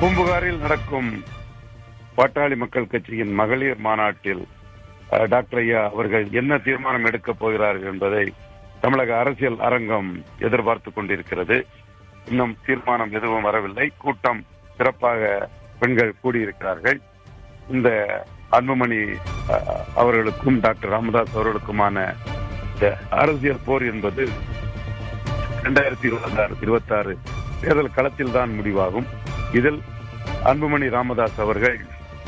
பூம்புகாரில் நடக்கும் பாட்டாளி மக்கள் கட்சியின் மகளிர் மாநாட்டில் டாக்டர் ஐயா அவர்கள் என்ன தீர்மானம் எடுக்கப் போகிறார்கள் என்பதை தமிழக அரசியல் அரங்கம் எதிர்பார்த்துக் கொண்டிருக்கிறது. இன்னும் தீர்மானம் எதுவும் வரவில்லை. கூட்டம் சிறப்பாக பெண்கள் கூடியிருக்கிறார்கள். இந்த அன்புமணி அஹ், அவர்களுக்கும் டாக்டர் ராமதாஸ் அவர்களுக்குமான இந்த அரசியல் போர் என்பது இரண்டாயிரத்தி இருபத்தாறு இருபத்தாறு தேர்தல் களத்தில் தான் முடிவாகும். இதில் அன்புமணி ராமதாஸ் அவர்கள்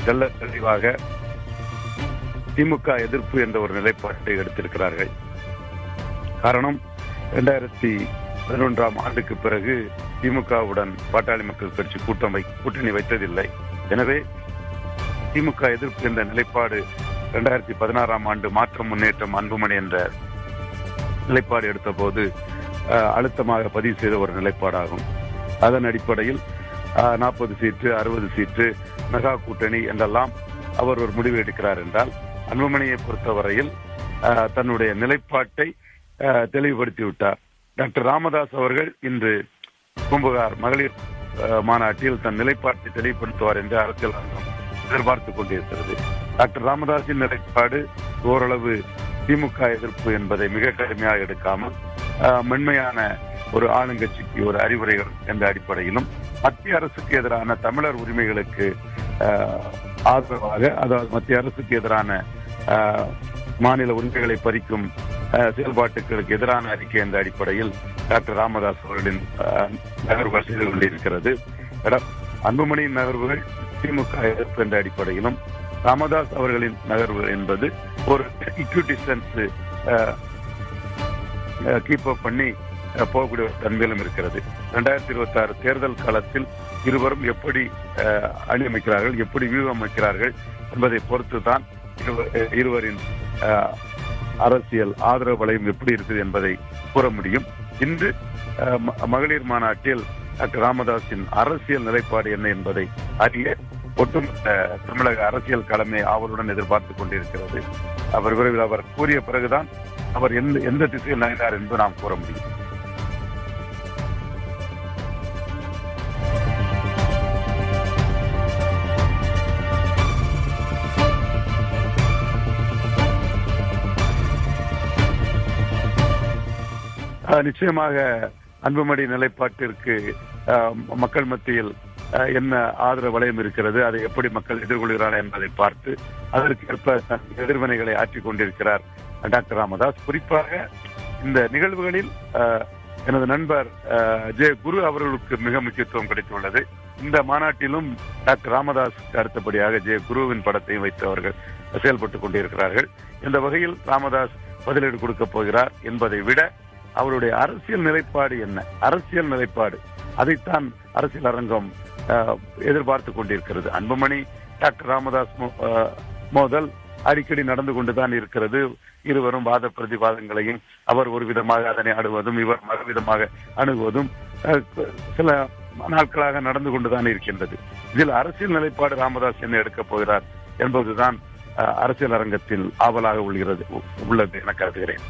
தெல்ல தெளிவாக திமுக எதிர்ப்பு என்ற ஒரு நிலைப்பாட்டை எடுத்திருக்கிறார்கள். காரணம் இரண்டாயிரத்தி பதினொன்றாம் ஆண்டுக்கு பிறகு திமுகவுடன் பாட்டாளி மக்கள் கட்சி கூட்டம் கூட்டணி வைத்ததில்லை. எனவே திமுக எதிர்ப்பு என்ற நிலைப்பாடு இரண்டாயிரத்தி பதினாறாம் ஆண்டு மாற்றம் முன்னேற்றம் அன்புமணி என்ற நிலைப்பாடு எடுத்த போது அழுத்தமாக பதிவு செய்த ஒரு நிலைப்பாடாகும். அதன் அடிப்படையில் நாற்பது சீட்டு அறுபது சீட்டு மெகா கூட்டணி என்றெல்லாம் அவர் ஒரு முடிவு எடுக்கிறார் என்றால் அன்புமணியை பொறுத்தவரையில் தன்னுடைய நிலைப்பாட்டை அஹ், தெளிவுபடுத்தி விட்டார். டாக்டர் ராமதாஸ் அவர்கள் இன்று பூம்புகார் மகளிர் மாநாட்டில் தன் நிலைப்பாட்டை தெளிவுபடுத்துவார் என்று அரசியல் அரங்கம் எதிர்பார்த்துக் கொண்டிருக்கிறது. டாக்டர் ராமதாஸின் நிலைப்பாடு ஓரளவு திமுக எதிர்ப்பு என்பதை மிக கடுமையாக எடுக்காமல் மென்மையான ஒரு ஆளுங்கட்சிக்கு ஒரு அறிவுரைகள் என்ற அடிப்படையிலும் மத்திய அரசுக்கு எதிரான தமிழர் உரிமைகளுக்கு ஆதரவாக அதாவது மத்திய அரசுக்கு எதிரான மாநில உரிமைகளை பறிக்கும் செயல்பாட்டுகளுக்கு எதிரான அறிக்கை என்ற அடிப்படையில் டாக்டர் ராமதாஸ் அவர்களின் அஹ், நகர்வுகள் செய்து கொண்டிருக்கிறது. அன்புமணியின் நகர்வுகள் திமுக எதிர்ப்பு என்ற அடிப்படையிலும் ராமதாஸ் அவர்களின் நகர்வு என்பது ஒரு இக்யூட்டி சென்ஸ் கீப் அப் பண்ணி போகக்கூடிய ஒரு தன்மையிலும் இருக்கிறது. இரண்டாயிரத்தி இருபத்தி ஆறு தேர்தல் காலத்தில் இருவரும் எப்படி அணி அமைக்கிறார்கள் எப்படி வியூகம் அமைக்கிறார்கள் என்பதை பொறுத்துதான் இருவ- இருவரின் அரசியல் ஆதரவு வளையம் எப்படி இருக்குது என்பதை கூற முடியும். இன்று மகளிர் மாநாட்டில் டாக்டர் ராமதாஸின் அரசியல் நிலைப்பாடு என்ன என்பதை அறிய ஒட்டுமொத்த தமிழக அரசியல் கடமை ஆவலுடன் எதிர்பார்த்துக் கொண்டிருக்கிறது. அவர் விரைவில் அவர் கூறிய பிறகுதான் அவர் எந்த எந்த திசையில் நகர்ந்தார் என்று நாம் கூற முடியும். நிச்சயமாக அன்புமணி நிலைப்பாட்டிற்கு மக்கள் மத்தியில் என்ன ஆதரவு வளையம் இருக்கிறது அதை எப்படி மக்கள் எதிர்கொள்கிறார்கள் என்பதை பார்த்து அதற்கேற்ப எதிர்வினைகளை ஆற்றிக் கொண்டிருக்கிறார் டாக்டர் ராமதாஸ். குறிப்பாக இந்த நிகழ்வுகளில் எனது நண்பர் அஹ், ஜே குரு அவர்களுக்கு மிக முக்கியத்துவம் கிடைத்துள்ளது. இந்த மாநாட்டிலும் டாக்டர் ராமதாஸுக்கு அடுத்தபடியாக ஜே குருவின் படத்தையும் வைத்து அவர்கள் செயல்பட்டுக் கொண்டிருக்கிறார்கள். இந்த வகையில் ராமதாஸ் பதிலீடு கொடுக்கப் போகிறார் என்பதை விட அவருடைய அரசியல் நிலைப்பாடு என்ன? அரசியல் நிலைப்பாடு. அதைத்தான் அரசியல் அரங்கம் எதிர்பார்த்து எதிர்பார்த்துக் கொண்டிருக்கிறது. அன்புமணி டாக்டர் ராமதாஸ் மோதல் அடிக்கடி நடந்து கொண்டுதான் இருக்கிறது. இருவரும் வாத பிரதிவாதங்களையும் அவர் ஒரு விதமாக அதனை அணுகுவதும் இவர் மறுவிதமாக அணுகுவதும் சில நாட்களாக நடந்து கொண்டுதான் இருக்கின்றது. இதில் அரசியல் நிலைப்பாடு ராமதாஸ் என்ன எடுக்கப் போகிறார் என்பதுதான் அரசியல் அரங்கத்தில் ஆவலாக உள்ளது. உள்ளது என கருதுகிறேன்